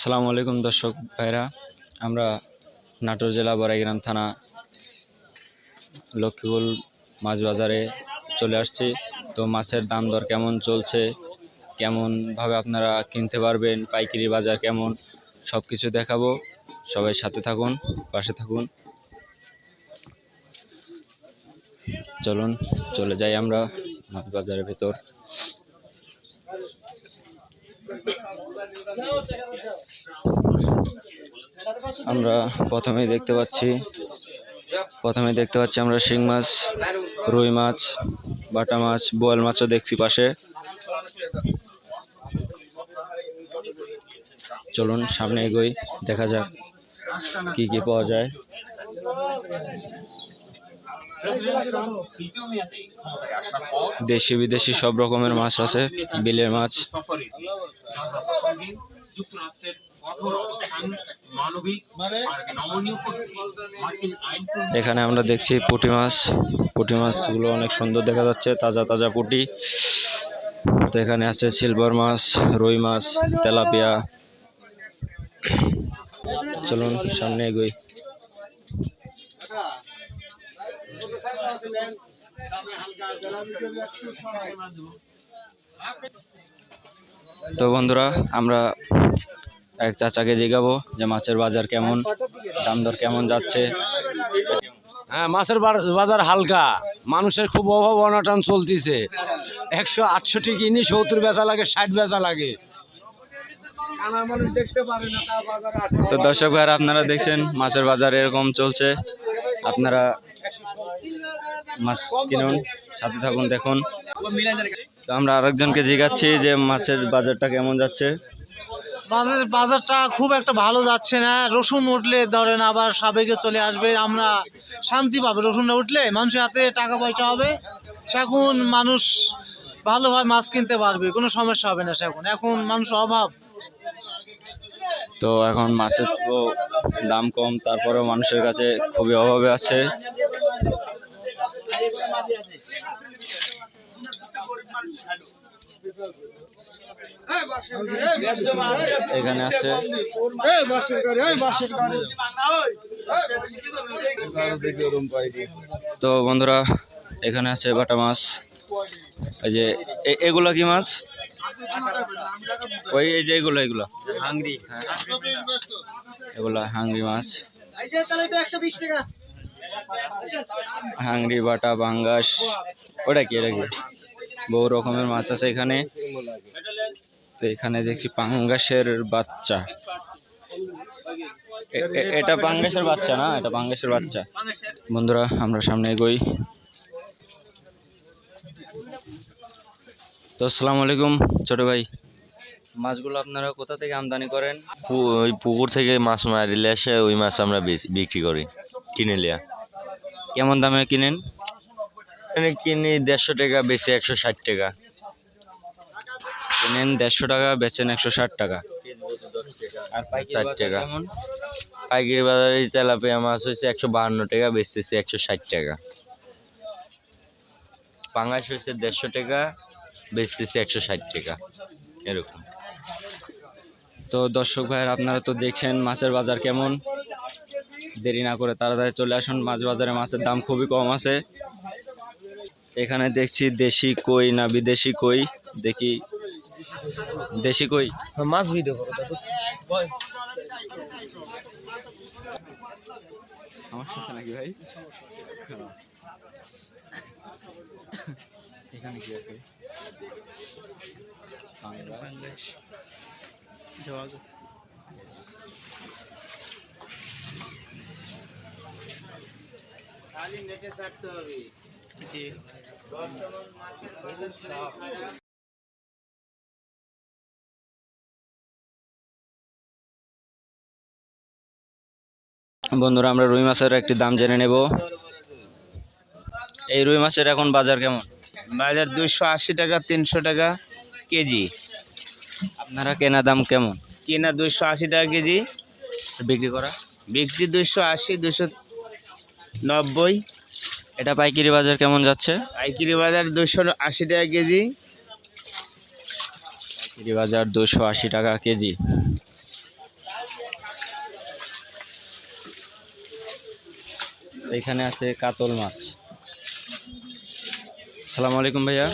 সালামু আলাইকুম দর্শক ভাইরা। আমরা নাটোর জেলা বড়াইগ্রাম থানা লক্ষ্মীপুর মাছ বাজারে চলে আসছি। তো মাছের দাম দর কেমন চলছে? কেমনভাবে আপনারা কিনতে পারবেন? পাইকারি বাজার কেমন? সব কিছু দেখাবো। সবাই সাথে থাকুন, পাশে থাকুন। চলুন, চলে যাই আমরা মাছ বাজারের ভেতর। আমরা প্রথমেই দেখতে পাচ্ছি প্রথমে দেখতে পাচ্ছি আমরা শিং মাছ, রুই মাছ, বাটা মাছ, বোয়াল মাছও দেখছি পাশে। চলুন সামনে এগোই, দেখা যাক কি কি পাওয়া যায়। দেশি বিদেশি সব রকমের মাছ আছে, বিলের মাছ। প্রণয়ন এখানে আমরা দেখছি পুঁটি মাছ। পুঁটি মাছগুলো অনেক সুন্দর দেখা যাচ্ছে তাজা তাজা পুঁটি। তো এখানে আছে সিলভার মাছ রুই মাছ তেলাপিয়া। চলুন সামনে এগোই। তো বন্ধুরা আমরা এক চাচাকে জিগাবো যে মাছের বাজার কেমন দাম দর কেমন যাচ্ছে। হ্যাঁ মাছের বাজার হালকা। মানুষের খুব অভাব অনটন চলতিছে। একশো আটষট্টি কিনি সত্তর বেচা লাগে ষাট বেচা লাগে। তো দর্শক ভাইরা আপনারা দেখছেন মাছের বাজার এরকম চলছে। আপনারা মাছ কিনুন সাথে থাকুন দেখুন। তো আমরা আরেকজনকে জিগাচ্ছি যে মাছের বাজারটা কেমন যাচ্ছে। বাজার বাজারটা খুব একটা ভালো যাচ্ছে না। রসুন উঠলে ধরেন আবার সাবেকে চলে আসবে। আমরা শান্তি পাবে। রসুনটা উঠলে মানুষের হাতে টাকা পয়সা হবে। সেখন মানুষ ভালোভাবে মাছ কিনতে পারবে। কোনো সমস্যা হবে না সেখন। এখন মানুষ অভাব। তো এখন মাছের তো দাম কম তারপরেও মানুষের কাছে খুবই অভাবে আছে। এখানে আছে তো বন্ধুরা, এখানে আছে বাটা মাছ। এই যে এগুলো কি মাছ? ওই, এই যে এগুলো এগুলো। হাংরি এগুলা হাংরি মাছ। হাংরি, বাটা, বাঙ্গাস। ওটা কি এটা কি? বহু রকমের মাছ আছে এখানে। তো এখানে দেখছি পাঙ্গাসের বাচ্চা। এটা পাঙ্গাসের বাচ্চা না? এটা পাঙ্গাসের বাচ্চা। বন্ধুরা আমরা সামনে এগোই। তো আসসালামু আলাইকুম ছোট ভাই। মাছগুলো আপনারা কোথা থেকে আমদানি করেন? ওই পুকুর থেকে মাছ মারিলে এসে ওই মাছ আমরা বিক্রি করি। কিনে লিয়া। কেমন দামে কিনেন? এখানে কিনি দেড়শো টাকা বেশি একশো ষাট টাকা। কিনেন দেড়শো টাকা বেচেন একশো ষাট টাকা। আর ষাট টাকা। পাইকারি বাজারে তেলাপিয়া মাছ হচ্ছে একশো বাহান্ন টাকা বেচতেছি একশো ষাট টাকা। পাঙ্গাস হচ্ছে দেড়শো টাকা বেচতেছি একশো ষাট টাকা এরকম। তো দর্শক ভাইয়ের আপনারা তো দেখছেন মাছের বাজার কেমন? দেরি না করে তাড়াতাড়ি চলে আসুন মাছ বাজারে মাছের দাম খুবই কম আছে। এখানে দেখছি দেশি কই না বিদেশি কই? দেখি। দেশি কই? মাছ ভিডিও সমস্যা আছে নাকি ভাই? এখানে কি আছে? বাংলাদেশ বন্ধুরা আমরা রুই মাছের একটি দাম জেনে নেব। এই রুই মাছের এখন বাজার কেমন? বাজার দুইশো আশি টাকা তিনশো টাকা কেজি। আপনারা কেনা দাম কেমন? কেনা দুইশো আশি টাকা কেজি। বিক্রি করা? বিক্রি দুইশো আশি দুইশো নব্বই। এটা পাইকিরি বাজার কেমন যাচ্ছে? পাইকিরি বাজার দুশো আশি টাকা কেজি। পাইকিরি বাজার দুশো আশি টাকা কেজি। এখানে আছে কাতল মাছ। আসসালামু আলাইকুম ভাইয়া।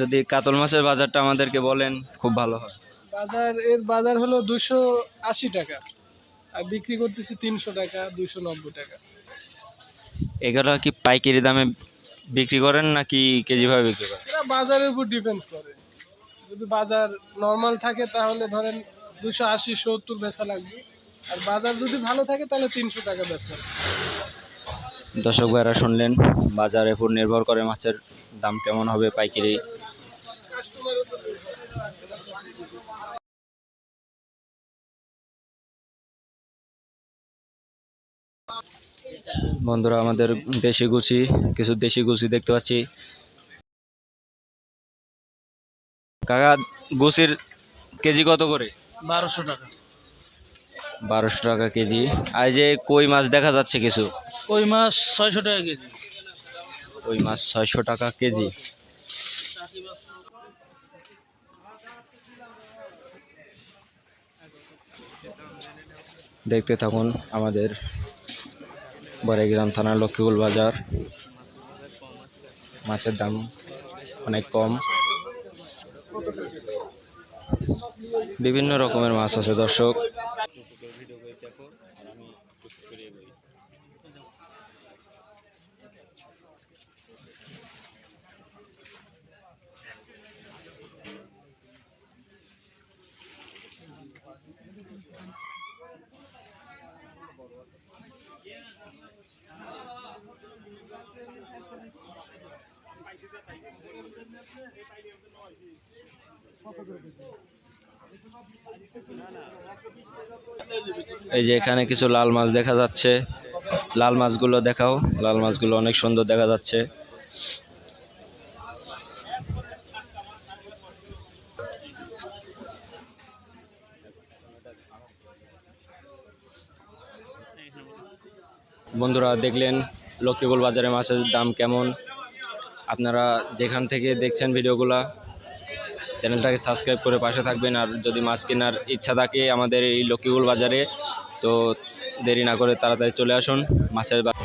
যদি কাতল মাছের বাজারটা আমাদেরকে বলেন খুব ভালো হয়। বাজার এর বাজার হলো দুশো আশি টাকা। আর বিক্রি করতেছি তিনশো টাকা দুশো নব্বই টাকা। এগুলো কি পাইকারি দামে বিক্রি করেন নাকি কেজি ভাবে বিক্রি করেন? এরা বাজারের উপর ডিপেন্ড করে। যদি বাজার নর্মাল থাকে তাহলে ধরেন দুশো আশি সত্তর বেচা লাগবে। আর বাজার যদি ভালো থাকে তাহলে তিনশো টাকা বেচা দর্শক ভাইরা শুনলেন বাজারের উপর নির্ভর করে মাছের দাম কেমন হবে পাইকারি। বন্ধুরা আমাদের দেশি গুছি কিছু দেশি গুছি দেখতে পাচ্ছি। কাকা গুছির কেজি কত করে? বারোশো টাকা। বারোশো টাকা কেজি। আর যে কই মাছ দেখা যাচ্ছে কিছু? কই মাছ ছয়শো টাকা কেজি। কই মাছ ছয়শো টাকা কেজি। দেখতে থাকুন আমাদের বড়াইগ্রাম থানা লক্ষ্মীগুল বাজার। মাছের দাম অনেক কম। বিভিন্ন রকমের মাছ আছে দর্শক। এই যে এখানে কিছু লাল মাছ দেখা যাচ্ছে। লাল মাছগুলো দেখাও। লাল মাছগুলো অনেক সুন্দর দেখা যাচ্ছে। বন্ধুরা, দেখলেন লক্ষ্মীপুর বাজারে মাছের দাম কেমন? আপনারা যেখান থেকে দেখছেন ভিডিওগুলা, চ্যানেলটাকে সাবস্ক্রাইব করে পাশে থাকবেন। আর যদি মাছ কেনার ইচ্ছা থাকে আমাদের এই লক্ষ্মীগুল বাজারে, তো দেরি না করে তাড়াতাড়ি চলে আসুন মাছের বাজার